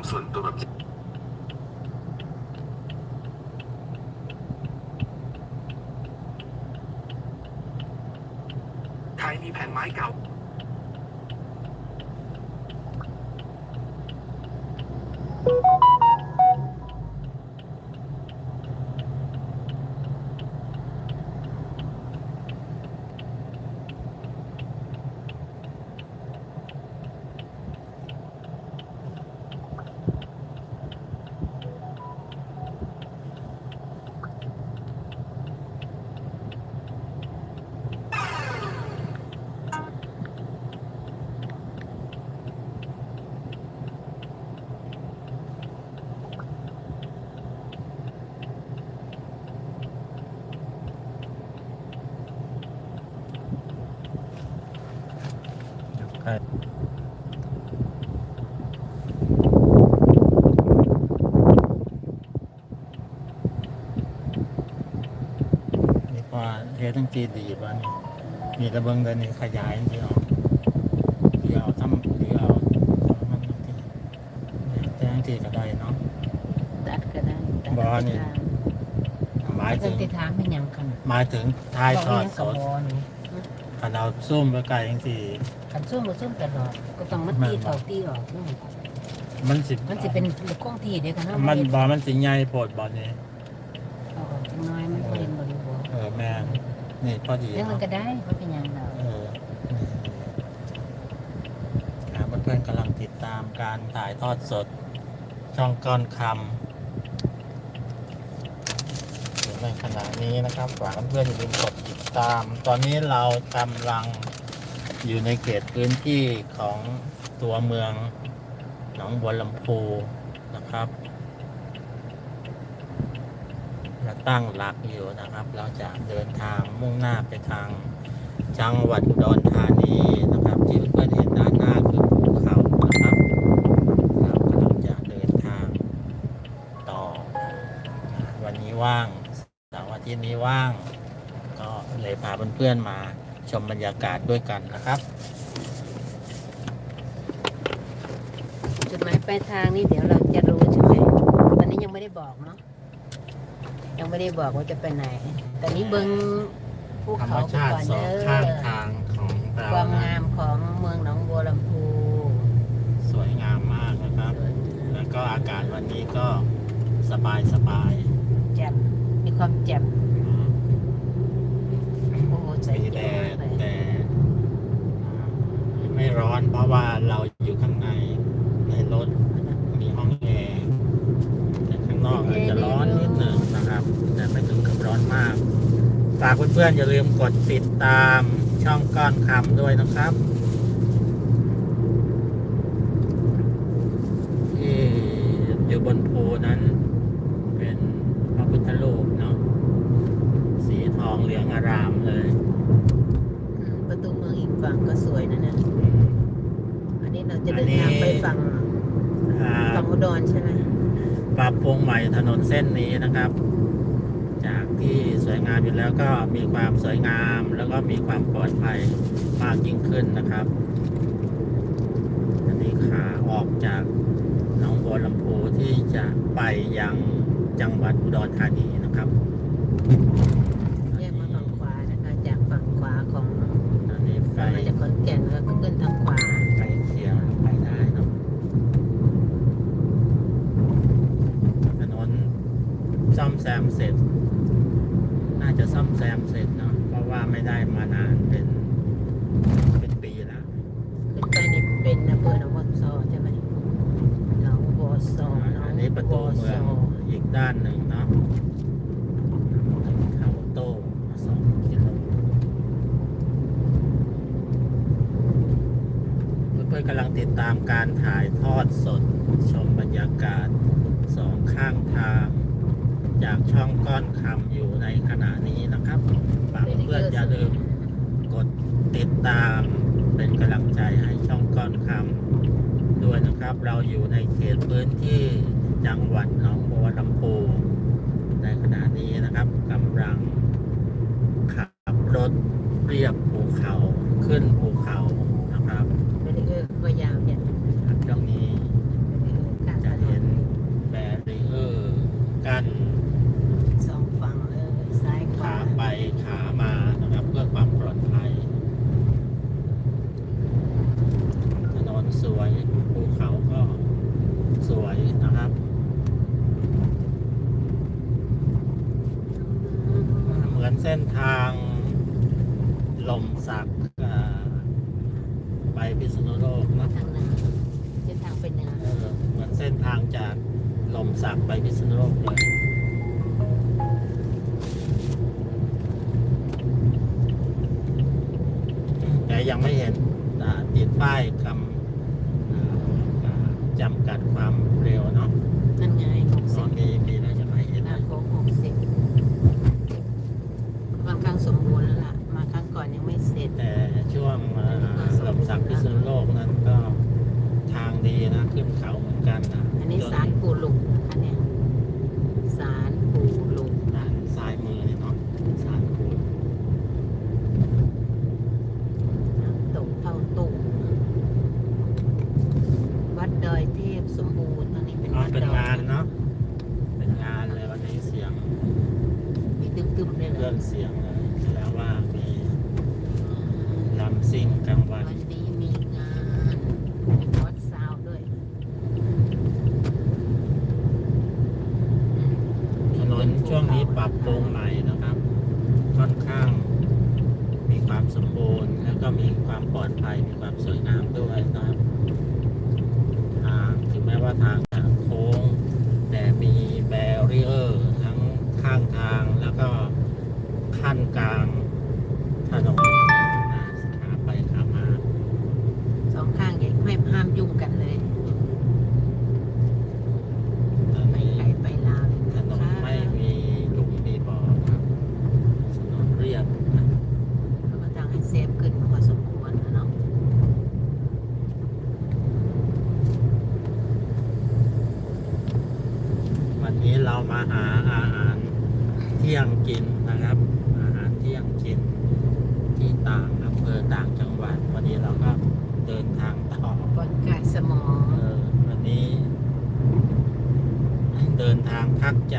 มส่วนตัวแบบใครมีแผ่นไม้เก่า ใช่นี่ ว่าเทตั้งจีดีบ้านี่มีระเบิงเดินนี่ขยายที่เอาที่เอาทำที่เอาทำมันที่แต่ทั้งจีก็ได้เนาะตัดก็ได้ตัดบ่นี่หมายถึถึงงติทางไม่ยังกันหมายถึงท้ายทอดสดบอนี่ขันเอาซุ่มไปไกลยังสี่ขันซุ่มบ่ซุ่มตลอดก็ต้องมาตีเท่าตีออกนู่นมันสิมันสิเป็นลูกคงที่เดียวกันเนาะมันบอมันสิใหญ่โพดบอนี่เอาออกจังน้อยมันบ่เป็นบริบทเออแม่ นนี่พอดีเรื่องมันเนาะก็ได้เพราะเป็นหยังเราเออครับเพื่อนๆกำลังติดตามการถ่ายทอดสด ช่องก้อนคำถึงในขณะนี้นะครับฝากเพื่อนๆอย่าลืมกดติดตาม ตอนนี้เรากำลังอยู่ในเขตพื้นที่ของตัวเมืองหนองบัวลำพูนะครับ เราตั้งหลักอยู่นะครับ เราจะเดินทางมุ่งหน้าไปทางจังหวัดอุดรธานีนะครับ ที่เพื่อนเห็นด้านหน้าคือภูเขานะครับเรากำลังจะเดินทางต่อ วันนี้ว่างเสาร์อาทิตย์นี้ว่าง ก็เลยพาเพื่อนๆมาชมบรรยากาศด้วยกันนะครับจุดหมายปลายทางนี่เดี๋ยวเราจะรู้ใช่ไหมตอนนี้ยังไม่ได้บอกเนาะ ยังไม่ได้บอกว่าจะไปไหนตอนนี้เบิ้งภูธรรมเขาไปชาติก่อนสอเด้งข้างอทางของเราความนะงามของเมืองหนองบัวลำพูสวยงามมากนะครับ สวยงามแล้วก็อากาศวันนี้ก็สบายสบายแจ่มมีความแจ่มๆอืมโอ้โหใส่มีแจ่แดมมากเลยดแต่ไม่ร้อนเพราะว่าเราอยู่ข้างในในรถมีห้องแอร์แต่ข้างนอกอาจจะร้อน แต่ไม่ถึงกับร้อนมาก ฝากเพื่อนๆอย่าลืมกดติดตามช่องก้อนคำด้วยนะครับที่อยู่บนภูนั้นเป็นพระพุทธรูปเนาะสีทองเหลืองอารามเลยอืมประตูเมืองอีกฝั่งก็สวยนะเนี่ยอืมอันนี้เราจะเดินอันนี้ทางไปฝั่งอ่าฝั่งอุดรใช่ไหมปรับปรุงใหม่ถนนเส้นนี้นะครับ จากที่สวยงามอยู่แล้วก็มีความสวยงามแล้วก็มีความปลอดภัยมากยิ่งขึ้นนะครับ อันนี้ขาออกจากหนองบัวลำพูที่จะไปยังจังหวัดอุดรธานีนะครับแยกมาฝั่งขวานะคะจากฝั่งขวาของอันนี้ไฟมาจากขอนแก่นแล้วก็ขึ้นทางขวา ไฟเขียวไปได้เนาะถนนซ่อมแซมเสร็จ น่าจะซ่อมแซมเสร็จเนาะเพราะว่าไม่ได้มานานเป็น เป็นปีแล้วขึ้นไปนี่เป็นอำเภอหนองบัวซอใช่ไหมหนองบัวซอหนองอันนี้ประตูบัวเมืซองออีกด้านหนึ่งเนาะเข้าโต้สองกิโลเพื่อนๆกำลังติดตามการถ่ายทอดสดชมบรรยากาศสองข้างทาง จากช่องก้อนคำอยู่ในขณะนี้นะครับฝากเพื่อนๆอย่าลืม กดติดตามเป็นกำลังใจให้ช่องก้อนคำด้วยนะครับ เราอยู่ในเขตพื้นที่จังหวัดหนองบัวลำพูในขณะนี้นะครับกำลังขับรถเรียบภูเขาขึ้นภูเขานะครับไม่ได้เออก็ยาวเนี่ย ลมสักอ่าไปพิษณุโลกนะเส้นทางไปเนือ เออเหมือนเส้นทางจากลมสักไปพิษณุโลกเลย ดีนะขึ้นเขาเหมือนกันนะอันนี้สารปูหลุก ขั้นกลางถนน พักใจ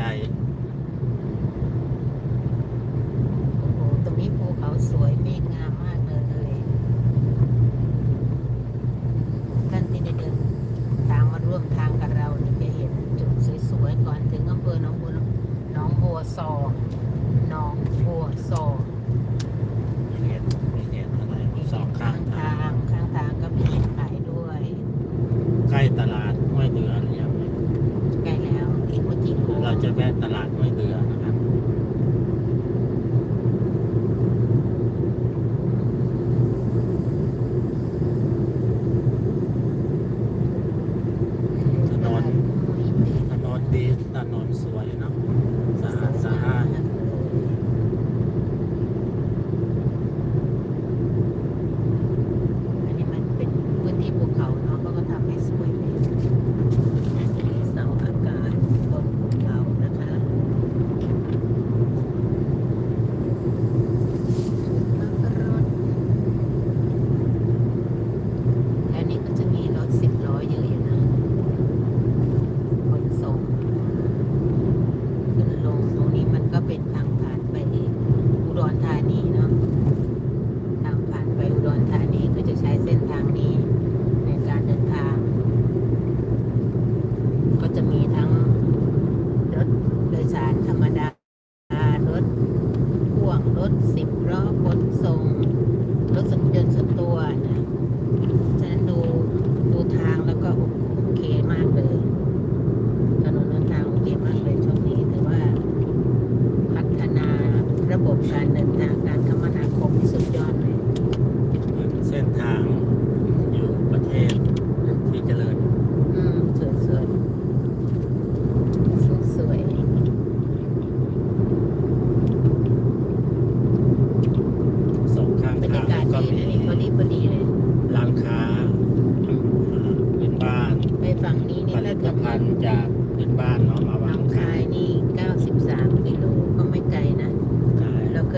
bu cennetten.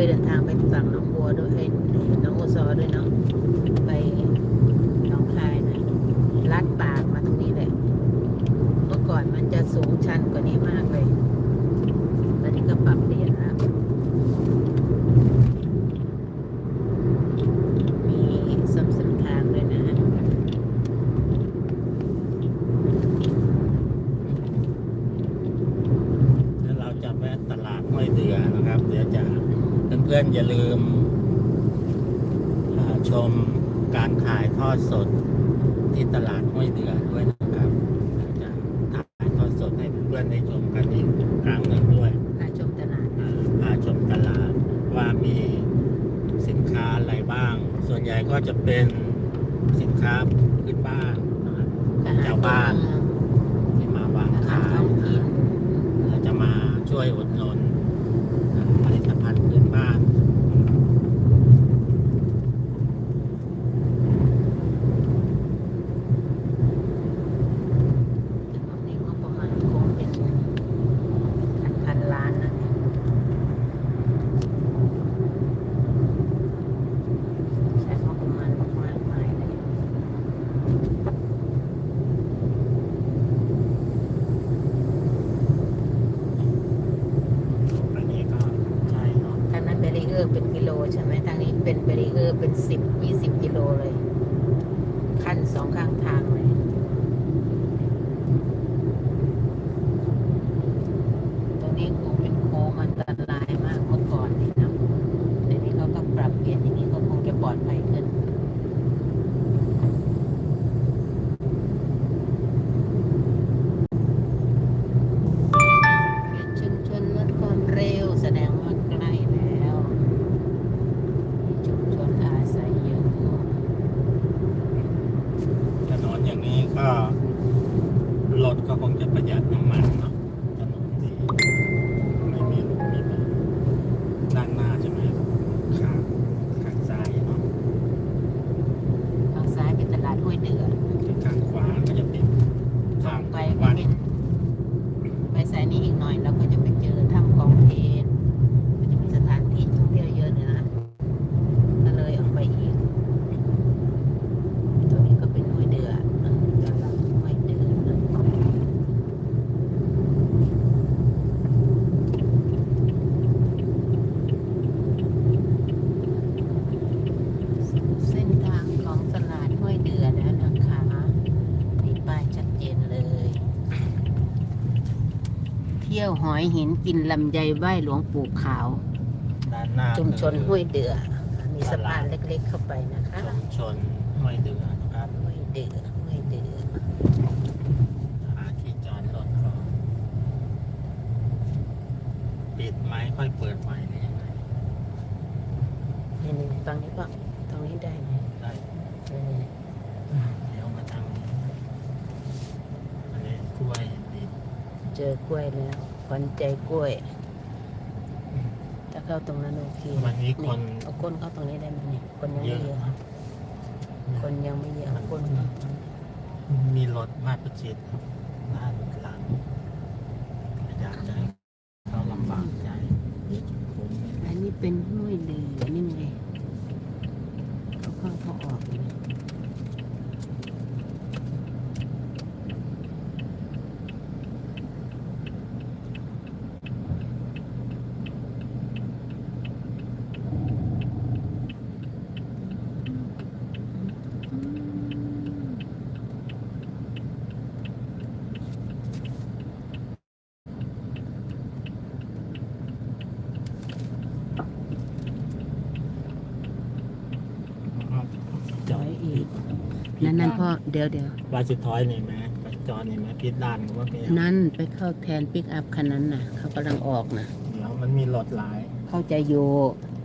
ยเดินทางไปฝั่งน้องบัวด้วยหน้องบัวซอด้วยเนาะไปน้องคายนะลัดปากมาตรงนี้แหละเมื่อก่อนมันจะสูงชันกว่านี้มากเลยตอนนี้ก็ปรับเปลี่ยนแล้วแล้วเราจะแวตลาดห้วเดือนะครับ เดี๋ยวจะ พื่อนๆอย่าลืมอ่าชมการถ่ายทอดสดที่ตลาดห้วยเดือด้วยนะครับจะถ่ายทอดสดให้เพื่อนๆได้ชมกันอีกครั้งหนึ่งด้วยพาชมตลาดอ่าพาชมตลาดว่ามีสินค้าอะไรบ้าง ส่วนใหญ่ก็จะเป็นสินค้าพื้นบ้านนะครับชาวบ้านที่มาวางอาหารขายท้องถิ่นเราจะมาช่วยอุดหนุนผลิตภัณฑ์พื้นบ้าน ในงบประมาณคงเป็นพันพันล้านนะเนี่ยใช้งบประมาณมากมายเลย อันนี้ก็ใช่เนาะ ทางนั้นเบรีเออร์เป็นกิโลใช่ไหมทางนี้ คือเป็นสิบยี่สิบกิโลเลย ขั้นสองข้างทางเลย ตรงนี้คงเป็นโค้งอันตรายมากเมื่อก่อนนี่นะเดี๋ยวนี้เขาก็ปรับเปลี่ยนอย่างนี้ก็คงจะปลอดภัยขึ้น เขตชุมชนลดความเร็วแสดงว่าใกล้แล้วมีชุมชนอาศัยอยู่ ถนนอย่างนี้ก็รถก็คงจะประหยัดน้ำมันเนาะถนนดีไม่มีหลุมมีบ่อด้านหน้าใช่ไหมข้างข้างซ้ายเนาะ ทางซ้ายเป็นตลาดห้วยเดือ ข้างขวาก็จะเป็นทาง ไป วัด เป็นไปสายนี้อีกหน่อยเราก็จะไปเจอถ้ำกองเพนก็จะมีสถานที่ท่องเที่ยวเยอะเลยนะก็เลยออกไปอีกตรงนี้ก็เป็นห้วยเดือตลาดห้วยเดือ เส้นทางของตลาดห้วยเดือแล้วนะคะมีป้ายชัดเจนเลย เที่ยวหอยหินกินลำไยไหว้หลวงปู่ขาว ด้านหน้าชุมชนคือห้วยเดือ มีสะพานเล็กๆเข้าไปนะคะชุมชนห้วยเดือนะครับห้วยเดือห้วยเดือหาที่จอดรถก่อนปิดไหมค่อยเปิดใหม่หรือยังไงนี่นี่ตรงนี้ก็ตรงนี้ได้ไหมได้ เออ เดี๋ยวมาทางนี้อันนี้กล้วยดิบ เจอกล้วยแล้วขวัญใจกล้วยถ้าเข้าตรงนั้นโอเควันนี้คนเอาก้นเข้าตรงนี้ได้ไหมเนี่ยคนยังเยไม่อะเยอะนะคนยังไม่เยอะเอาก้นเข้ามีรถมาประจิตด้านหลังอยากจะให้เขาลำบากใจคุ้ม อันนี้เป็นห้วยเดือนี่ไงเขาเข้าเขาออกอยู่เนี่ยถอยอีก นั่นนั่นพ่อเดี๋ยวเดี๋ยวว่าสิถอยนี่ไหมไปจอนี่ไหมพิดด้านว่าเป็นนั่นไปเข้าแทนปิกอัพคันนั้นน่ะ เขากำลังออกนะเดี๋ยวมันมีรถหลาย เข้าใจอยู่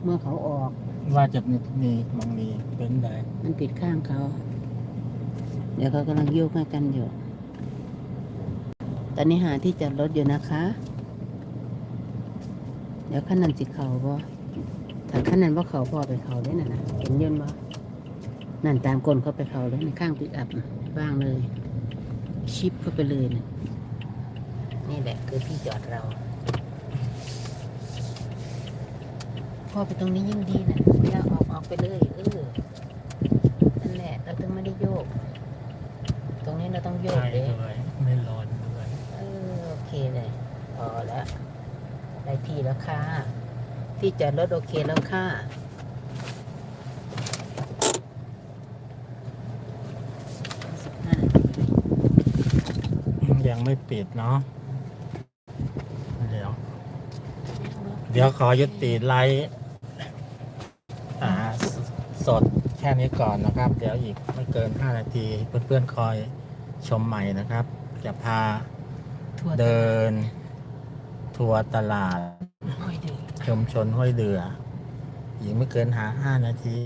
เมื่อเขาออก ว่าจะมีมีมองมีเป็นไดมันติดข้างเขา เดี๋ยวเขากำลังโยกให้กันอยู่ ตอนนี้หาที่จอดรถอยู่นะคะ เดี๋ยวขั้นนั้นสิเขาบ่ถ้าขั้นนั้นว่าเขาพอไปเขาได้น่ะนะเห็นยนต์บ่ นั่นตามคนเขาไปเขาเลยในข้างปิกอัพน่ะว่างเลย ชิปเข้าไปเลยนะนี่แหละคือที่จอดเราพอไปตรงนี้ยิ่งดีนะเวลาออกออกไปเลยเออนั่นแหละเราต้องไม่ได้โยก ตรงนี้เราต้องโยกใช่เลยด้วยไม่ร้อนด้วยเออโอเคเลยพอแล้วได้ที่แล้วค่ะ ที่จอดรถโอเคแล้วค่ะ สิบห้า ยังไม่ปิดเนาะเดี๋ยว เดี๋ยวขอยุติไลฟ์สดแค่นี้ก่อนนะครับ เดี๋ยวอีกไม่เกิน 5 นาที เพื่อนๆคอยชมใหม่นะครับ จะพาเดิน ทัวร์ตลาดชุมชนห้วยเดืออีกไม่เกินหา 5 นาที